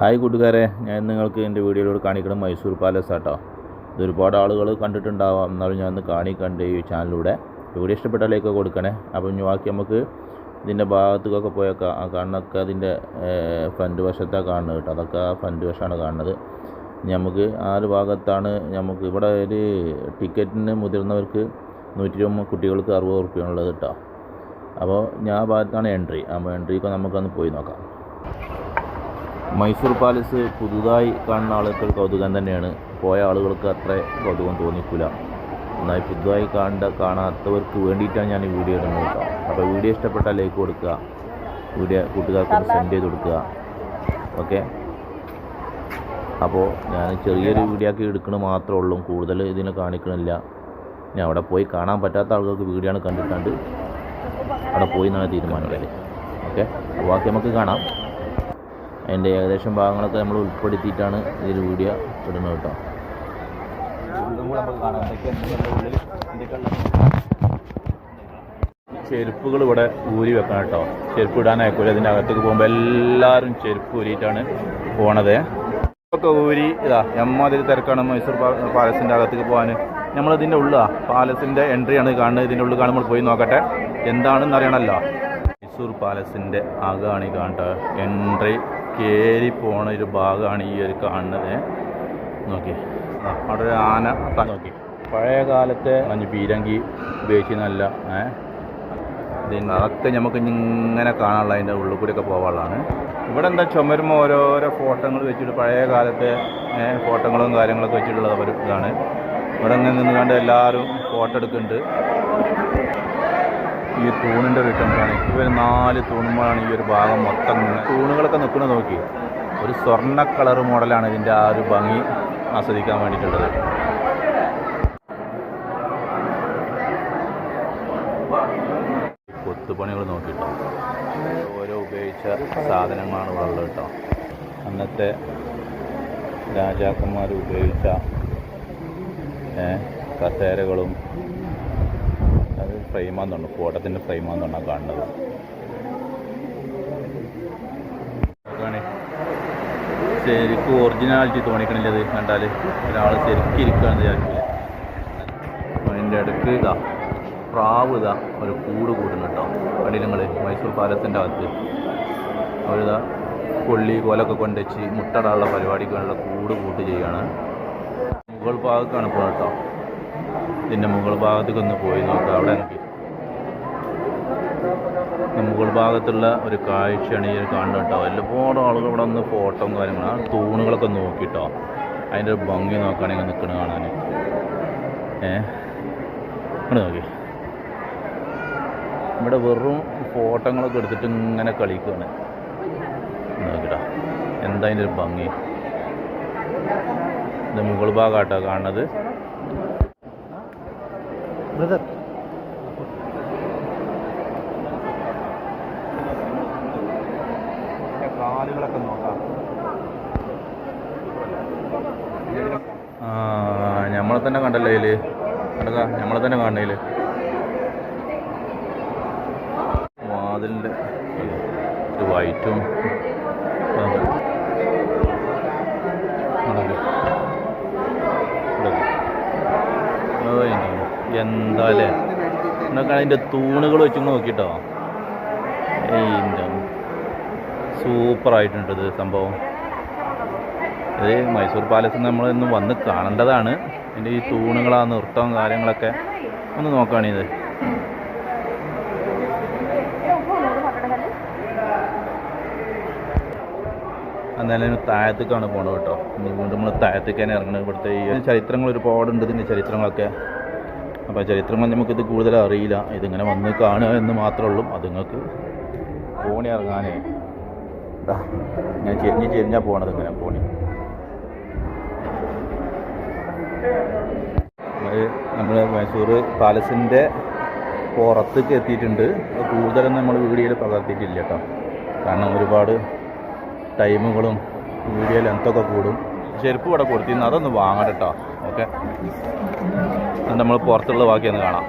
Hi കൂട്ടുകാരെ. ഞാൻ നിങ്ങൾക്ക് എന്റെ വീഡിയോയിലൂടെ കാണിക്കണം മൈസൂർ പാലസ് ആട്ടോ. ഇത് ഒരുപാട് ആളുകൾ കണ്ടിട്ടുണ്ടാവാം. എന്നാലും ഞാൻ ഒന്ന് കാണിക്കണ്ട് ഈ ചാനലിലൂടെ. വീഡിയോ ഇഷ്ടപ്പെട്ട ലൈക്ക് കൊടുക്കണേ. അപ്പം ഇനി ബാക്കി നമുക്ക് ഇതിന്റെ ഭാഗത്തേക്കൊക്കെ പോയേക്കാം. ആ കാണുന്നൊക്കെ അതിന്റെ ഫ്രണ്ട് വശത്താണ് കാണുന്നത് കേട്ടോ. അതൊക്കെ ഫ്രണ്ട് വശമാണ് കാണുന്നത്. നമുക്ക് ആ ഒരു ഭാഗത്താണ് നമുക്ക് ഇവിടെ ഒരു ടിക്കറ്റിന് മുതിർന്നവർക്ക് നൂറ്റി ഇരുപത് കുട്ടികൾക്ക് അറുപത് റുപ്യാണുള്ളത് കേട്ടോ. അപ്പോൾ ഞാൻ ഭാഗത്താണ് എൻട്രി അപ്പോൾ എൻട്രിക്ക് നമുക്കൊന്ന് പോയി നോക്കാം. മൈസൂർ പാലസ് പുതുതായി കാണുന്ന ആളുകൾ കൗതുകം തന്നെയാണ്. പോയ ആളുകൾക്ക് അത്ര കൗതുകം തോന്നിക്കില്ല എന്നാൽ പുതുതായി കാണേണ്ട കാണാത്തവർക്ക് വേണ്ടിയിട്ടാണ് ഞാൻ ഈ വീഡിയോ ഇടുന്നത് കേട്ടോ. അപ്പോൾ വീഡിയോ ഇഷ്ടപ്പെട്ടാൽ ലൈക്ക് കൊടുക്കുക. വീഡിയോ കൂട്ടുകാർക്ക് സെൻഡ് ചെയ്ത് കൊടുക്കുക. ഓക്കെ അപ്പോൾ ഞാൻ ചെറിയൊരു വീഡിയോ ആക്കി എടുക്കണ മാത്രമേ ഉള്ളൂ. കൂടുതൽ ഇതിനെ കാണിക്കണില്ല. ഞാൻ അവിടെ പോയി കാണാൻ പറ്റാത്ത ആളുകൾക്ക് വീഡിയോ ആണ് കണ്ടിട്ടുണ്ട് അവിടെ പോയി എന്നാണ് തീരുമാനിക്കൽ ഓക്കെ അപ്പോൾ ബാക്കി നമുക്ക് കാണാം. അതിന്റെ ഏകദേശം ഭാഗങ്ങളൊക്കെ നമ്മൾ ഉൾപ്പെടുത്തിയിട്ടാണ് ഇതിൽ വീഡിയോ ഇടുന്നത് കേട്ടോ. ചെരുപ്പുകൾ ഇവിടെ ഊരി വെക്കണം കേട്ടോ. ചെരുപ്പ് ഇടാനായിക്കൂല അതിന്റെ അകത്തേക്ക് പോകുമ്പോൾ എല്ലാവരും ചെരുപ്പ് ഊരിയിട്ടാണ് പോണത്. ഒക്കെ ഊരി ഇതാ എമ്മാതിരി തിരക്കാണ് മൈസൂർ പാലസിന്റെ അകത്തേക്ക് പോകാൻ. നമ്മളിതിന്റെ ഉള്ളാ പാലസിന്റെ എൻട്രിയാണ് കാണുന്നത്. ഇതിന്റെ ഉള്ളിൽ കാണുമ്പോൾ പോയി നോക്കട്ടെ. എന്താണെന്ന് അറിയണമല്ലോ. മൈസൂർ പാലസിന്റെ അകമാണ് ഈ എൻട്രി കയറി പോണ ഒരു ഭാഗമാണ് ഈ ഒരു കാണുന്നത്. നോക്കി. അവിടെ ഒരു ആന നോക്കി. പഴയ കാലത്തെ മഞ്ഞ് പീരങ്കി ഉപയോഗിച്ച് നല്ല ഏഹ് ഇതിന് അതൊക്കെ നമുക്ക് ഇങ്ങനെ കാണാനുള്ള അതിന്റെ ഉള്ളിൽ കൂടെയൊക്കെ പോകാനുള്ളതാണ് ഇവിടെ എന്താ ചുമരുമ്പോൾ ഓരോരോ ഫോട്ടോകൾ വെച്ചിട്ട് പഴയ കാലത്തെ ഫോട്ടോകളും കാര്യങ്ങളൊക്കെ വെച്ചിട്ടുള്ള ഒരു ഇതാണ്. ഇവിടെ ഇങ്ങനെ നിന്ന് കണ്ട് എല്ലാവരും ഫോട്ടോ എടുക്കുന്നുണ്ട്. ഈ തൂണിന്റെ ഒരു ഇട്ടമാണ് ഇവർ നാല് തൂണുമ്പോഴാണ് ഈ ഒരു ഭാഗം മൊത്തം തൂണുകളൊക്കെ നിൽക്കുന്ന നോക്കി. ഒരു സ്വർണ കളർ മോഡലാണ് ഇതിന്റെ ആ ഒരു ഭംഗി ആസ്വദിക്കാൻ വേണ്ടിയിട്ടുള്ളത്. കൊത്തുപണികൾ നോക്കിയിട്ടോ ഓരോ ഉപയോഗിച്ച സാധനങ്ങളാണ് ഇവിടെ ഉള്ളത് കേട്ടോ. അന്നത്തെ രാജാക്കന്മാർ ഉപയോഗിച്ച കസേരകളും തോന്നുന്നു ഫോട്ടത്തിന്റെ ഫ്രെയിമാണെന്നാണ് കാണുന്നത്. ശരിക്കും ഒറിജിനാലിറ്റി തോന്നിക്കണില്ലത് കണ്ടാൽ ഒരാൾ ശരിക്കും ഇരിക്കുകയാണ് വിചാരിക്കില്ല. അതിന്റെ അടുക്ക് ഇതാ പ്രാവ് ഇതാ ഒരു കൂട് കൂടുന്നു കേട്ടോ. നിങ്ങൾ മൈസൂർ പാലത്തിന്റെ അകത്ത്. അവരിതാ കൊള്ളി കോലൊക്കെ കൊണ്ടുവച്ച് മുട്ടടാനുള്ള പരിപാടിക്കുള്ള കൂട് കൂട്ട് ചെയ്യുകയാണ്. മുകൾ ഭാഗത്താണ് ഇപ്പോൾ കേട്ടോ. ഇതിന്റെ മുകൾ ഭാഗത്തേക്ക് ഒന്ന് പോയി നോക്കാം. അവിടെ നോക്കി മുകൾ ഭാഗത്തുള്ള ഒരു കാഴ്ചയാണ് ഈ കാണുന്നത് കേട്ടോ. ഒരുപാട് ആളുകൾ ഇവിടെ വന്ന് ഫോട്ടോയും കാര്യങ്ങളും ആ തൂണുകളൊക്കെ നോക്കിട്ടോ. അതിന്റെ ഒരു ഭംഗി നോക്കുകയാണെങ്കിൽ നിൽക്കണ കാണാൻ. ഏ? ഇങ്ങോട്ട് നോക്കി. ഇവിടെ വെറും ഫോട്ടോകളൊക്കെ എടുത്തിട്ട് ഇങ്ങനെ കളിക്കുകയാണ് നോക്കിട്ടോ. എന്താ അതിന്റെ ഒരു ഭംഗി? ഇത് മുകൾ ഭാഗമായിട്ടോ കാണുന്നത്. ബ്രദർ കാലുകളൊക്കെ നോക്കാം. നമ്മളെ തന്നെ കണ്ടല്ലോ ഇതിൽ. കണ്ടതാ നമ്മളെ തന്നെ കാണണേൽ വാതിലിന്റെ ഒരു വൈറ്റും എന്താ അല്ലേ? എന്നൊക്കെ അതിന്റെ തൂണുകൾ വെച്ച് നോക്കിട്ടോ. ഏയ്ന്റെ സൂപ്പറായിട്ടുണ്ട് ഇത് സംഭവം. ഇത് മൈസൂർ പാലസ് നമ്മൾ ഇന്ന് വന്ന് കാണേണ്ടതാണ്. അതിന്റെ ഈ തൂണുകളാ ആ നൃത്തവും കാര്യങ്ങളൊക്കെ ഒന്ന് നോക്കുകയാണിത് എന്നാലും താഴത്തേക്കാണ് പോണത് കേട്ടോ. വീണ്ടും നമ്മൾ താഴത്തേക്ക് തന്നെ ഇറങ്ങുന്നത് ഇവിടുത്തെ ഈ ചരിത്രങ്ങൾ ഒരുപാടുണ്ട് ഇതിന്റെ ചരിത്രങ്ങളൊക്കെ. അപ്പോൾ ചരിത്രങ്ങൾ നമുക്കിത് കൂടുതൽ അറിയില്ല. ഇതിങ്ങനെ വന്ന് കാണുക എന്ന് മാത്രമേ ഉള്ളൂ. അതുങ്ങൾക്ക് നിങ്ങൾക്ക് ഫോണി ഇറങ്ങാനേ. ഞാൻ ചെരിഞ്ഞ് ചെരിഞ്ഞാ പോണത് ഇങ്ങനെ പോണി. നമ്മൾ മൈസൂർ പാലസിന്റെ പുറത്തേക്ക് എത്തിയിട്ടുണ്ട്. കൂടുതലും നമ്മൾ വീഡിയോയിൽ പകർത്തിയിട്ടില്ല കേട്ടോ. കാരണം ഒരുപാട് ടൈമുകളും വീഡിയോ ലെങ്ത്തൊക്കെ കൂടും. ചെരുപ്പ് ഇവിടെ കൊടുത്തിരുന്നു അതൊന്ന് വാങ്ങട്ടോ ഓക്കെ. നമ്മൾ പുറത്തുള്ള ബാക്കിയൊന്ന് കാണാം.